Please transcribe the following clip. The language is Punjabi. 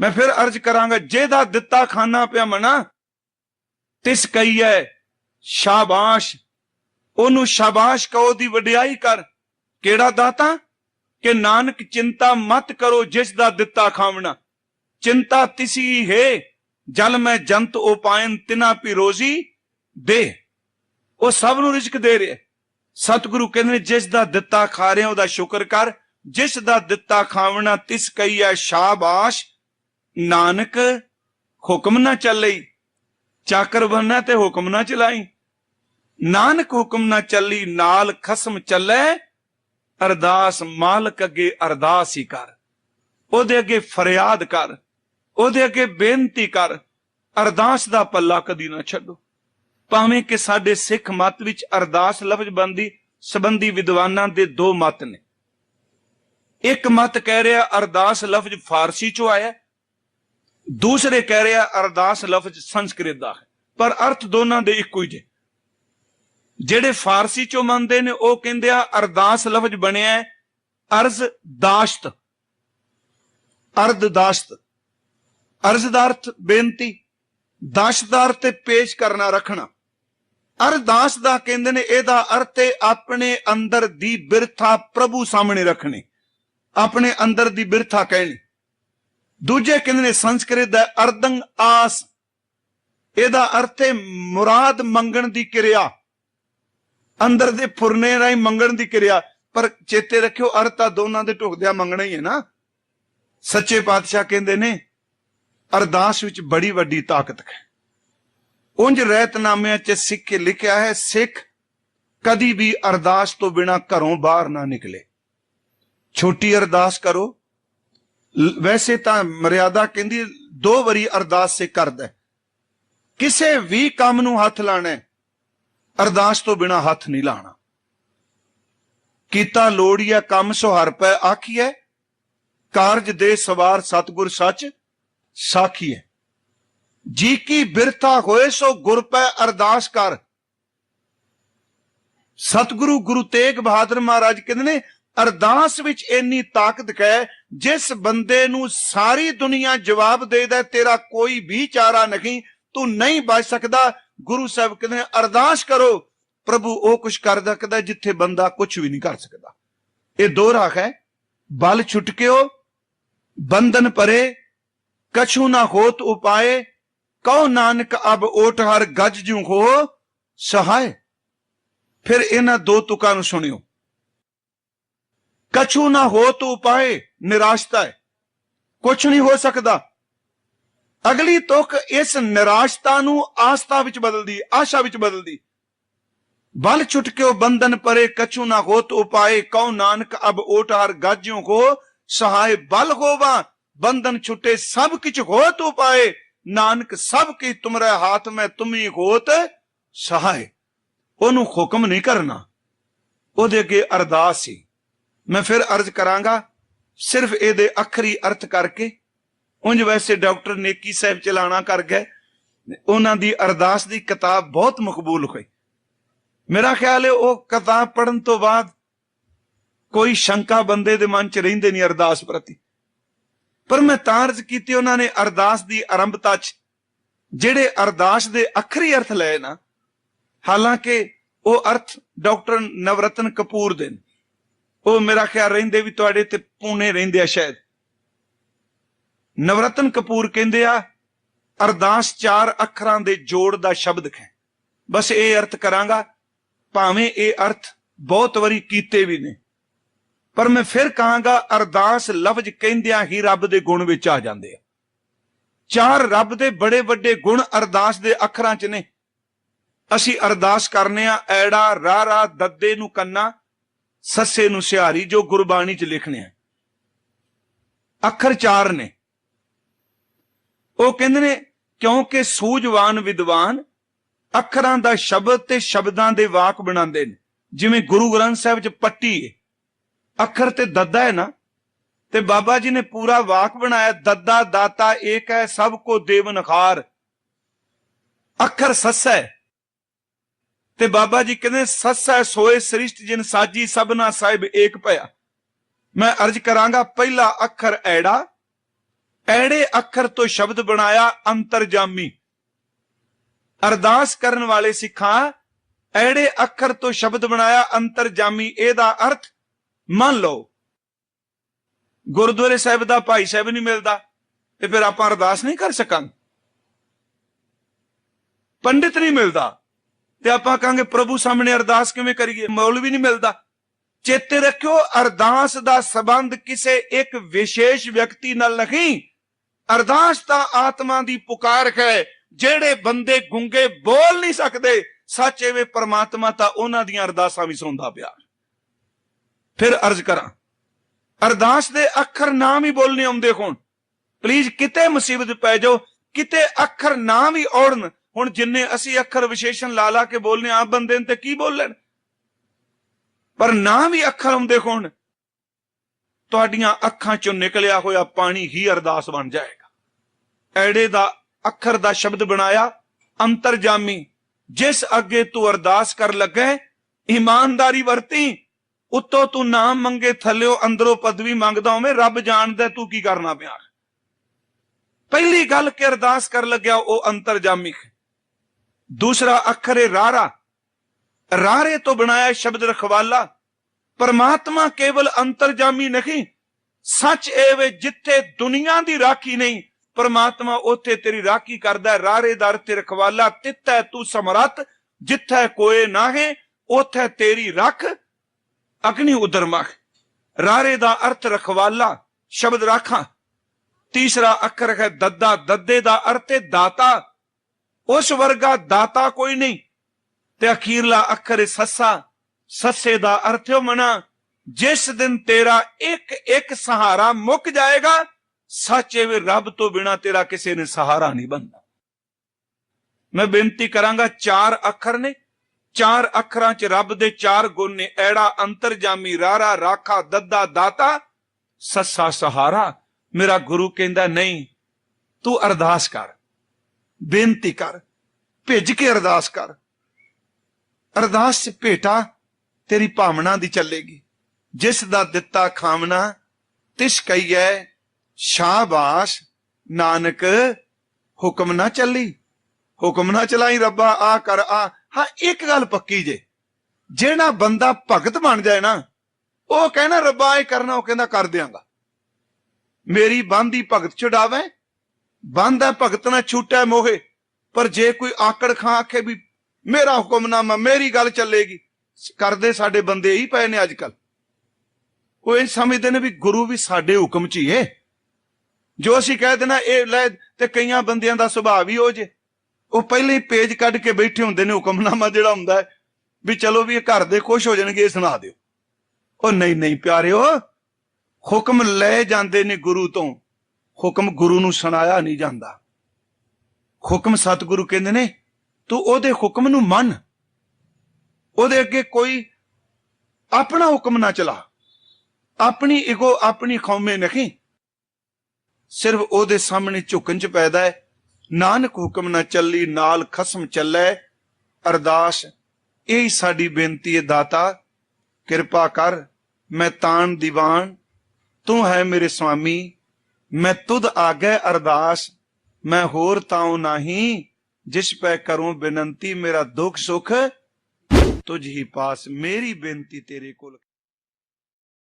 ਮੈਂ ਫਿਰ ਅਰਜ਼ ਕਰਾਂਗਾ, ਜਿਹਦਾ ਦਿੱਤਾ ਖਾਨਾ ਪਿਆ ਮਨਾ, ਤਿਸ ਕਹੀਐ ਸ਼ਾਬਾਸ਼। ਉਹਨੂੰ ਸ਼ਾਬਾਸ਼ ਕਹੋ ਦੀ ਵਡਿਆਈ ਕਰ। ਕਿਹੜਾ ਦਾਤਾ? ਕਿ ਨਾਨਕ ਚਿੰਤਾ ਮਤ ਕਰੋ ਜਿਸ ਦਾ ਦਿੱਤਾ ਖਾਵਣਾ। ਚਿੰਤਾ ਤਿਸੀ ਹੈ, ਜਲ ਮੈਂ ਜੰਤ ਉਪਾਇਨ ਤਿਨਾ ਪੀ ਰੋਜ਼ੀ ਦੇ ਉਹ ਸਭ ਨੂੰ ਰਿਜ਼ਕ ਦੇ ਰਿਹਾ। ਸਤਿਗੁਰੂ ਕਹਿੰਦੇ ਨੇ, ਜਿਸ ਦਾ ਦਿੱਤਾ ਖਾ ਰਿਹਾ, ਉਹਦਾ ਸ਼ੁਕਰ ਕਰ। ਜਿਸ ਦਾ ਦਿੱਤਾ ਖਾਵਣਾ, ਤਿਸ ਕਹੀਐ ਸ਼ਾਬਾਸ਼। ਨਾਨਕ ਹੁਕਮ ਨਾ ਚੱਲਈ ਚਾਕਰ ਬਣਨਾ ਤੇ ਹੁਕਮ ਨਾ ਚਲਾਈ। ਨਾਨਕ ਹੁਕਮ ਨਾ ਚੱਲੀ ਨਾਲ ਖਸਮ ਚੱਲੇ, ਅਰਦਾਸ ਮਾਲਕ ਅੱਗੇ ਅਰਦਾਸ ਹੀ ਕਰ। ਉਹਦੇ ਅੱਗੇ ਫਰਿਆਦ ਕਰ, ਉਹਦੇ ਅੱਗੇ ਬੇਨਤੀ ਕਰ, ਅਰਦਾਸ ਦਾ ਪੱਲਾ ਕਦੀ ਨਾ ਛੱਡੋ। ਭਾਵੇਂ ਕਿ ਸਾਡੇ ਸਿੱਖ ਮਤ ਵਿੱਚ ਅਰਦਾਸ ਲਫ਼ਜ਼ ਬੰਦੀ ਸੰਬੰਧੀ ਵਿਦਵਾਨਾਂ ਦੇ ਦੋ ਮਤ ਨੇ। ਇੱਕ ਮਤ ਕਹਿ ਰਿਹਾ, ਅਰਦਾਸ ਲਫ਼ਜ਼ ਫਾਰਸੀ ਚੋਂ ਆਇਆ ਹੈ, ਦੂਸਰੇ ਕਹਿ ਰਿਹਾ ਅਰਦਾਸ ਲਫ਼ਜ਼ ਸੰਸਕ੍ਰਿਤ ਦਾ ਹੈ। ਪਰ ਅਰਥ ਦੋਨਾਂ ਦੇ ਇੱਕੋ ਹੀ ਜੇ। ਜਿਹੜੇ ਫਾਰਸੀ ਚੋਂ ਮੰਨਦੇ ਨੇ ਉਹ ਕਹਿੰਦੇ ਆ ਅਰਦਾਸ ਲਫ਼ਜ਼ ਬਣਿਆ ਹੈ ਅਰਜ਼ ਦਾਸ਼ਤ। ਅਰਧ ਦਾਸ਼ਤ। ਅਰਜ਼ ਦਾ ਅਰਥ ਬੇਨਤੀ ਦਾਸ਼ਤ ਦਾ ਅਰਥ ਪੇਸ਼ ਕਰਨਾ ਰੱਖਣਾ। ਅਰਦਾਸ ਦਾ ਕਹਿੰਦੇ ਨੇ ਇਹਦਾ ਅਰਥ ਹੈ ਆਪਣੇ ਅੰਦਰ ਦੀ ਬਿਰਥਾ ਪ੍ਰਭੂ ਸਾਹਮਣੇ ਰੱਖਣੀ। ਆਪਣੇ ਅੰਦਰ ਦੀ ਬਿਰਥਾ ਕਹਿਣੀ। ਦੂਜੇ ਕਹਿੰਦੇ ਨੇ ਸੰਸਕ੍ਰਿਤ ਦਾ ਅਰਦੰ ਆਸ। ਇਹਦਾ ਅਰਥ ਹੈ ਮੁਰਾਦ ਮੰਗਣ ਦੀ ਕਿਰਿਆ। ਅੰਦਰ ਦੇ ਫੁਰਨੇ ਰਾਹੀਂ ਮੰਗਣ ਦੀ ਕਿਰਿਆ। ਪਰ ਚੇਤੇ ਰੱਖਿਓ, ਅਰਥ ਤਾਂ ਦੋਨਾਂ ਦੇ ਢੁਕਦਿਆਂ ਮੰਗਣਾ ਹੀ ਹੈ ਨਾ। ਸੱਚੇ ਪਾਤਸ਼ਾਹ ਕਹਿੰਦੇ ਨੇ, ਅਰਦਾਸ ਵਿੱਚ ਬੜੀ ਵੱਡੀ ਤਾਕਤ ਹੈ। ਉੰਜ ਰਹਿਤਨਾਮਿਆਂ 'ਚ ਸਿੱਖ ਕੇ ਲਿਖਿਆ ਹੈ, ਸਿੱਖ ਕਦੀ ਵੀ ਅਰਦਾਸ ਤੋਂ ਬਿਨਾ ਘਰੋਂ ਬਾਹਰ ਨਾ ਨਿਕਲੇ। ਛੋਟੀ ਅਰਦਾਸ ਕਰੋ ਵੈਸੇ ਤਾਂ ਮਰਿਆਦਾ ਕਹਿੰਦੀ ਦੋ ਵਾਰੀ ਅਰਦਾਸ ਸੇ ਕਰਦਾ ਕਿਸੇ ਵੀ ਕੰਮ ਨੂੰ ਹੱਥ ਲਾਣਾ ਅਰਦਾਸ ਤੋਂ ਬਿਨਾ ਹੱਥ ਨਹੀਂ ਲਾਣਾ। ਕੀਤਾ ਲੋੜੀਆ ਕੰਮ ਸੁਹਰ ਪੈ ਆਖੀਐ ਕਾਰਜ ਦੇ ਸਵਾਰ ਸਤਗੁਰ ਸੱਚ ਸਾਖੀ ਹੈ। ਜੀ ਕੀ ਬਿਰਥਾ ਹੋਏ ਸੋ ਗੁਰ ਪੈ ਅਰਦਾਸ ਕਰ। ਸਤਿਗੁਰੂ ਗੁਰੂ ਤੇਗ ਬਹਾਦਰ ਮਹਾਰਾਜ ਕਹਿੰਦੇ ਨੇ ਅਰਦਾਸ ਵਿੱਚ ਇੰਨੀ ਤਾਕਤ ਹੈ, ਜਿਸ ਬੰਦੇ ਨੂੰ ਸਾਰੀ ਦੁਨੀਆ ਜਵਾਬ ਦੇਦਾ ਤੇਰਾ ਕੋਈ ਵੀ ਚਾਰਾ ਨਹੀਂ, ਤੂੰ ਨਹੀਂ ਬਚ ਸਕਦਾ। ਗੁਰੂ ਸਾਹਿਬ ਕਹਿੰਦੇ ਅਰਦਾਸ ਕਰੋ, ਪ੍ਰਭੂ ਉਹ ਕੁਝ ਕਰ ਸਕਦਾ ਜਿੱਥੇ ਬੰਦਾ ਕੁਝ ਵੀ ਨਹੀਂ ਕਰ ਸਕਦਾ। ਇਹ ਦੋ ਰਾਖ ਹੈ, ਬਲ ਛੁਟਕਿਓ, ਬੰਧਨ ਪਰੇ, ਕਛੂ ਨਾ ਹੋਤ ਉਪਾਏ, ਕਉ ਨਾਨਕ ਅਬ ਓਟ ਹਰ ਗੱਜ ਜੂ ਹੋ ਸਹਾਇ ਫਿਰ ਇਹਨਾਂ ਦੋ ਤੁਕਾਂ ਨੂੰ ਸੁਣਿਓ। ਕਛੂ ਨਾ ਹੋ ਹੋਤ ਪਾਏ, ਨਿਰਾਸ਼ਤਾ ਹੈ। ਕੁਝ ਨਹੀਂ ਹੋ ਸਕਦਾ। ਅਗਲੀ ਤੁਕ ਇਸ ਨਿਰਾਸ਼ਤਾ ਨੂੰ ਆਸਥਾ ਵਿੱਚ ਬਦਲਦੀ, ਆਸ਼ਾ ਵਿੱਚ ਬਦਲਦੀ। ਬਲ ਛੁਟਕਿਓ ਬੰਧਨ ਪਰੇ, ਕਛੂ ਨਾ ਹੋਤ ਉਪਾਏ ਕਉ ਨਾਨਕ ਅਬ ਓਟ ਹਰ ਗੱਜੂ ਹੋ ਸਹਾਇ ਬਲ ਹੋਵਾ, ਬੰਧਨ ਛੁਟੇ ਸਭ ਕਿਛ ਹੋਤ ਉਪਾਏ ਨਾਨਕ ਸਭ ਕੀ ਤੁਮਰੇ ਹਾਥ ਮੈਂ ਤੁਮੀ ਹੋਤ ਸਹਾਇ ਉਹਨੂੰ ਹੁਕਮ ਨਹੀਂ ਕਰਨਾ। ਉਹਦੇ ਅੱਗੇ ਅਰਦਾਸ ਸੀ। ਮੈਂ ਫਿਰ ਅਰਜ਼ ਕਰਾਂਗਾ ਸਿਰਫ ਇਹਦੇ ਅੱਖਰੀ ਅਰਥ ਕਰਕੇ। ਉਂਝ ਵੈਸੇ ਡਾਕਟਰ ਨੇਕੀ ਸਾਹਿਬ ਚਲਾਣਾ ਕਰ ਗਏ। ਉਹਨਾਂ ਦੀ ਅਰਦਾਸ ਦੀ ਕਿਤਾਬ ਬਹੁਤ ਮਕਬੂਲ ਹੋਈ। ਮੇਰਾ ਖਿਆਲ ਹੈ ਉਹ ਕਿਤਾਬ ਪੜਨ ਤੋਂ ਬਾਅਦ ਕੋਈ ਸ਼ੰਕਾ ਬੰਦੇ ਦੇ ਮਨ 'ਚ ਰਹਿੰਦੇ ਨਹੀਂ ਅਰਦਾਸ ਪ੍ਰਤੀ। ਪਰ ਮੈਂ ਤਾਂ ਅਰਜ਼ ਕੀਤੀ ਉਹਨਾਂ ਨੇ ਅਰਦਾਸ ਦੀ ਆਰੰਭਤਾ 'ਚ ਜਿਹੜੇ ਅਰਦਾਸ ਦੇ ਅੱਖਰੀ ਅਰਥ ਲਏ ਨਾ, ਹਾਲਾਂਕਿ ਉਹ ਅਰਥ ਡਾਕਟਰ ਨਵਰਤਨ ਕਪੂਰ ਦੇ ਨੇ। ਉਹ ਮੇਰਾ ਖਿਆਲ ਰਹਿੰਦੇ ਵੀ ਤੁਹਾਡੇ ਤੇ ਪੂਨੇ ਰਹਿੰਦੇ ਆ ਸ਼ਾਇਦ। ਨਵਰਤਨ ਕਪੂਰ ਕਹਿੰਦੇ ਆ, ਅਰਦਾਸ ਚਾਰ ਅੱਖਰਾਂ ਦੇ ਜੋੜ ਦਾ ਸ਼ਬਦ ਹੈ ਬਸ ਇਹ ਅਰਥ ਕਰਾਂਗਾ, ਭਾਵੇਂ ਇਹ ਅਰਥ ਬਹੁਤ ਵਾਰੀ ਕੀਤੇ ਵੀ ਨੇ। ਪਰ ਮੈਂ ਫਿਰ ਕਹਾਂਗਾ, ਅਰਦਾਸ ਲਫ਼ਜ਼ ਕਹਿੰਦਿਆਂ ਹੀ ਰੱਬ ਦੇ ਗੁਣ ਵਿੱਚ ਆ ਜਾਂਦੇ ਆ। ਚਾਰ ਰੱਬ ਦੇ ਬੜੇ ਵੱਡੇ ਗੁਣ ਅਰਦਾਸ ਦੇ ਅੱਖਰਾਂ 'ਚ ਨੇ। ਅਸੀਂ ਅਰਦਾਸ ਕਰਨੇ ਆ, ਐੜਾ ਰਾਰਾ ਦੱਦੇ ਨੂੰ ਕੰਨਾ ਸੱਸੇ ਨੂੰ ਸਿਹਾਰੀ ਜੋ ਗੁਰਬਾਣੀ 'ਚ ਲਿਖਣੇ ਆ। ਅੱਖਰ ਚਾਰ ਨੇ। ਉਹ ਕਹਿੰਦੇ ਨੇ, ਕਿਉਂਕਿ ਸੂਝਵਾਨ ਵਿਦਵਾਨ ਅੱਖਰਾਂ ਦਾ ਸ਼ਬਦ ਤੇ ਸ਼ਬਦਾਂ ਦੇ ਵਾਕ ਬਣਾਉਂਦੇ ਨੇ। ਜਿਵੇਂ ਗੁਰੂ ਗ੍ਰੰਥ ਸਾਹਿਬ 'ਚ ਪੱਟੀ ਹੈ ਅੱਖਰ ਤੇ ਦੱਦਾ ਹੈ ਨਾ। ਤੇ ਬਾਬਾ ਜੀ ਨੇ ਪੂਰਾ ਵਾਕ ਬਣਾਇਆ, ਦੱਦਾ, ਦਾਤਾ, ਏਕ ਹੈ ਸਭ ਕੋ ਦੇਵ ਨਖਾਰ ਅੱਖਰ ਸੱਸਾ ਹੈ ਤੇ ਬਾਬਾ ਜੀ ਕਹਿੰਦੇ ਸੱਸਾ ਸੋਏ ਸ੍ਰਿਸ਼ਟ ਜਿਨ ਸਾਜੀ, ਸਭਨਾ ਸਾਹਿਬ ਏਕ ਭਇਆ। ਮੈਂ ਅਰਜ ਕਰਾਂਗਾ, ਪਹਿਲਾ ਅੱਖਰ ਐੜਾ, ਐੜੇ ਅੱਖਰ ਤੋਂ ਸ਼ਬਦ ਬਣਾਇਆ ਅੰਤਰਜਾਮੀ। ਅਰਦਾਸ ਕਰਨ ਵਾਲੇ ਸਿੱਖਾਂ, ਐੜੇ ਅੱਖਰ ਤੋਂ ਸ਼ਬਦ ਬਣਾਇਆ ਅੰਤਰਜਾਮੀ। ਇਹਦਾ ਅਰਥ, ਮੰਨ ਲਓ, ਗੁਰਦੁਆਰੇ ਸਾਹਿਬ ਦਾ ਭਾਈ ਸਾਹਿਬ ਨਹੀਂ ਮਿਲਦਾ, ਤੇ ਫਿਰ ਆਪਾਂ ਅਰਦਾਸ ਨਹੀਂ ਕਰ ਸਕਾਂਗੇ। ਪੰਡਿਤ ਨਹੀਂ ਮਿਲਦਾ। ਤੇ ਆਪਾਂ ਕਹਾਂਗੇ, ਪ੍ਰਭੂ ਸਾਹਮਣੇ ਅਰਦਾਸ ਕਿਵੇਂ ਕਰੀਏ? ਮੌਲਵੀ ਨਹੀਂ ਮਿਲਦਾ। ਚੇਤੇ ਰੱਖਿਓ, ਅਰਦਾਸ ਦਾ ਸਬੰਧ ਕਿਸੇ ਇੱਕ ਵਿਸ਼ੇਸ਼ ਵਿਅਕਤੀ ਨਾਲ ਨਹੀਂ। ਅਰਦਾਸ ਤਾਂ ਆਤਮਾ ਦੀ ਪੁਕਾਰ ਹੈ, ਜਿਹੜੇ ਬੰਦੇ ਗੁੰਗੇ ਬੋਲ ਨਹੀਂ ਸਕਦੇ। ਸੱਚ ਐਵੇਂ ਪਰਮਾਤਮਾ ਤਾਂ ਉਹਨਾਂ ਦੀਆਂ ਅਰਦਾਸਾਂ ਵੀ ਸੁਣਦਾ ਪਿਆ। ਫਿਰ ਅਰਜ਼ ਕਰਾਂ, ਅਰਦਾਸ ਦੇ ਅੱਖਰ ਨਾਮ ਹੀ ਬੋਲਨੇ ਆਉਂਦੇ ਹੋਣ। ਪਲੀਜ਼ ਕਿਤੇ ਮੁਸੀਬਤ ਪੈ ਜਾਓ, ਕਿਤੇ ਅੱਖਰ ਨਾ ਵੀ ਔੜਨ। ਹੁਣ ਜਿੰਨੇ ਅਸੀਂ ਅੱਖਰ ਵਿਸ਼ੇਸ਼ਣ ਲਾ ਲਾ ਕੇ ਬੋਲਨੇ ਆ ਬੰਦੇ ਨੇ ਤੇ ਕੀ ਬੋਲਣ? ਪਰ ਨਾ ਵੀ ਅੱਖਰ ਆਉਂਦੇ ਹੋਣ, ਤੁਹਾਡੀਆਂ ਅੱਖਾਂ ਚੋਂ ਨਿਕਲਿਆ ਹੋਇਆ ਪਾਣੀ ਹੀ ਅਰਦਾਸ ਬਣ ਜਾਏਗਾ। ਐੜੇ ਦਾ ਅੱਖਰ ਦਾ ਸ਼ਬਦ ਬਣਾਇਆ, ਅੰਤਰਜਾਮੀ, ਜਿਸ ਅੱਗੇ ਤੂੰ ਅਰਦਾਸ ਕਰ ਲੱਗੇ ਇਮਾਨਦਾਰੀ ਵਰਤੀ, ਉੱਤੋਂ ਤੂੰ ਨਾਮ ਮੰਗੇ ਥੱਲਿਓ ਅੰਦਰੋਂ ਪਦਵੀ ਮੰਗਦਾ ਹੋਵੇਂ, ਰੱਬ ਜਾਣਦਾ ਤੂੰ ਕੀ ਕਰਨਾ ਪਿਆ ਪਹਿਲੀ ਗੱਲ ਕਿ ਅਰਦਾਸ ਕਰ ਲੱਗਿਆ ਉਹ ਅੰਤਰਜਾਮੀ ਹੈ। ਦੂਸਰਾ ਅੱਖਰ ਹੈ ਰਾਰਾ। ਰਾਰੇ ਤੋਂ ਬਣਾਇਆ ਸ਼ਬਦ ਰਖਵਾਲਾ। ਪਰਮਾਤਮਾ ਕੇਵਲ ਅੰਤਰਜਾਮੀ ਨਹੀਂ, ਸੱਚ ਇਹ ਵੇ ਜਿੱਥੇ ਦੁਨੀਆ ਦੀ ਰਾਖੀ ਨਹੀਂ, ਪਰਮਾਤਮਾ ਉੱਥੇ ਤੇਰੀ ਰਾਖੀ ਕਰਦਾ ਹੈ। ਰਾਰੇ ਦਰ ਤੇ ਰਖਵਾਲਾ ਤਿੱਤੈ ਤੂੰ ਸਮਰੱਥ, ਜਿੱਥੇ ਕੋਏ ਨਾਹੇ ਉੱਥੇ ਤੇਰੀ ਰੱਖ, ਅਗਨੀ ਉਦਰਮਖ ਰਾਰੇ ਦਾ ਅਰਥ ਰਖਵਾਲਾ, ਸ਼ਬਦ ਰਾਖਾਂ। ਤੀਸਰਾ ਅੱਖਰ ਹੈ ਦੱਦਾ, ਦੱਦੇ ਦਾ ਅਰਥ ਹੈ ਦਾਤਾ। ਉਸ ਵਰਗਾ ਦਾਤਾ ਕੋਈ ਨਹੀਂ। ਤੇ ਅਖੀਰਲਾ ਅੱਖਰ ਹੈ ਸੱਸਾ, ਸੱਸੇ ਦਾ ਅਰਥ ਹੈ ਮਨਾ, ਜਿਸ ਦਿਨ ਤੇਰਾ ਇੱਕ ਇੱਕ ਸਹਾਰਾ ਮੁੱਕ ਜਾਏਗਾ, ਸੱਚੇ ਵੀ ਰੱਬ ਤੋਂ ਬਿਨਾ ਤੇਰਾ ਕਿਸੇ ਨੇ ਸਹਾਰਾ ਨਹੀਂ ਬਣਦਾ ਮੈਂ ਬੇਨਤੀ ਕਰਾਂਗਾ, ਚਾਰ ਅੱਖਰ ਨੇ। ਚਾਰ ਅੱਖਰਾਂ 'ਚ ਰੱਬ ਦੇ ਚਾਰ ਗੁਣ ਨੇ। ਐੜਾ ਅੰਤਰਜਾਮੀ ਰਾਰਾ, ਰਾਖਾ, ਦੱਦਾ, ਦਾਤਾ, ਸੱਸਾ, ਸਹਾਰਾ। ਮੇਰਾ ਗੁਰੂ ਕਹਿੰਦਾ, ਨਹੀਂ, ਤੂੰ ਅਰਦਾਸ ਕਰ। ਬੇਨਤੀ ਕਰ, ਭਿੱਜ ਕੇ ਅਰਦਾਸ ਕਰ। ਅਰਦਾਸ 'ਚ ਭੇਟਾ ਤੇਰੀ ਭਾਵਨਾ ਦੀ ਚੱਲੇਗੀ। ਜਿਸ ਦਾ ਦਿੱਤਾ ਖਾਵਣਾ ਤਿਸ ਕਈਐ ਸ਼ਾਬਾਸ਼, ਨਾਨਕ, ਹੁਕਮ ਨਾ ਚੱਲੀ। ਹੁਕਮ ਨਾ ਚਲਾਈ ਰੱਬਾ, ਆ ਕਰ, ਆ। ਹਾਂ, ਇੱਕ ਗੱਲ ਪੱਕੀ ਜੇ। ਜਿਹੜਾ ਬੰਦਾ ਭਗਤ ਬਣ ਜਾਏ ਨਾ, ਉਹ ਕਹਿਣਾ, ਰੱਬਾ, ਇਹ ਕਰਨਾ, ਉਹ ਕਹਿੰਦਾ, ਕਰ ਦਿਆਂਗਾ। ਮੇਰੀ ਬੰਦੀ ਭਗਤ ਛਡਾਵੇ ਬੰਦਾ ਭਗਤ ਨਾ ਛੂਟੈ ਮੋਹੇ, ਪਰ ਜੇ ਕੋਈ ਆਕੜ ਖਾਂ ਆਖੇ ਵੀ ਮੇਰਾ ਹੁਕਮਨਾਮਾ, ਮੇਰੀ ਗੱਲ ਚੱਲੇਗੀ, ਕਰਦੇ ਸਾਡੇ ਬੰਦੇ ਹੀ ਪਏ ਨੇ ਅੱਜ ਕੱਲ ਉਹ ਇਹ ਸਮਝਦੇ ਨੇ ਵੀ ਗੁਰੂ ਵੀ ਸਾਡੇ ਹੁਕਮ 'ਚ ਹੀ ਏ ਜੋ ਅਸੀਂ ਕਹਿ ਦੇਣਾ ਇਹ ਲੈ ਤੇ ਕਈਆਂ ਬੰਦਿਆਂ ਦਾ ਸੁਭਾਅ ਵੀ ਹੋ ਜੇ। ਉਹ ਪਹਿਲੇ ਹੀ ਪੇਜ ਕੱਢ ਕੇ ਬੈਠੇ ਹੁੰਦੇ ਨੇ ਹੁਕਮਨਾਮਾ ਜਿਹੜਾ ਹੁੰਦਾ ਹੈ, ਵੀ ਚਲੋ ਵੀ ਇਹ ਘਰ ਦੇ ਖੁਸ਼ ਹੋ ਜਾਣਗੇ, ਇਹ ਸੁਣਾ ਦਿਓ। ਉਹ ਨਹੀਂ ਨਹੀਂ ਪਿਆਰਿਓ, ਹੁਕਮ ਲੈ ਜਾਂਦੇ ਨੇ ਗੁਰੂ ਤੋਂ। ਹੁਕਮ ਗੁਰੂ ਨੂੰ ਸੁਣਾਇਆ ਨਹੀਂ ਜਾਂਦਾ। ਹੁਕਮ ਸਤਿਗੁਰੂ ਕਹਿੰਦੇ ਨੇ, ਤੂੰ ਉਹਦੇ ਹੁਕਮ ਨੂੰ ਮੰਨ। ਉਹਦੇ ਅੱਗੇ ਕੋਈ ਆਪਣਾ ਹੁਕਮ ਨਾ ਚਲਾ। ਆਪਣੀ ਇਗੋ ਆਪਣੀ ਖੌਮੇ ਨਹੀਂ। ਸਿਰਫ ਉਹਦੇ ਸਾਹਮਣੇ ਝੁਕਣ ਚ ਪੈਦਾ ਹੈ। ਨਾਨਕ ਹੁਕਮ ਨਾ ਚੱਲੀ, ਨਾਲ ਖਸਮ ਚੱਲੇ। ਅਰਦਾਸ, ਇਹ ਸਾਡੀ ਬੇਨਤੀ ਹੈ, ਦਾਤਾ, ਕਿਰਪਾ ਕਰ, ਮੈਂ ਤਾਨ ਦੀਵਾਨ। ਤੂੰ ਹੈ ਮੇਰੇ ਸੁਆਮੀ ਮੈਂ ਤੁਧ ਆਗੇ ਅਰਦਾਸ, ਮੈਂ ਹੋਰ ਤਾਉ ਨਹੀਂ, ਜਿਸ ਪੈ ਕਰੂੰ ਬੇਨਤੀ ਮੇਰਾ ਦੁੱਖ ਸੁਖ, ਤੁਝ ਹੀ ਪਾਸ ਮੇਰੀ ਬੇਨਤੀ ਤੇਰੇ ਕੋਲ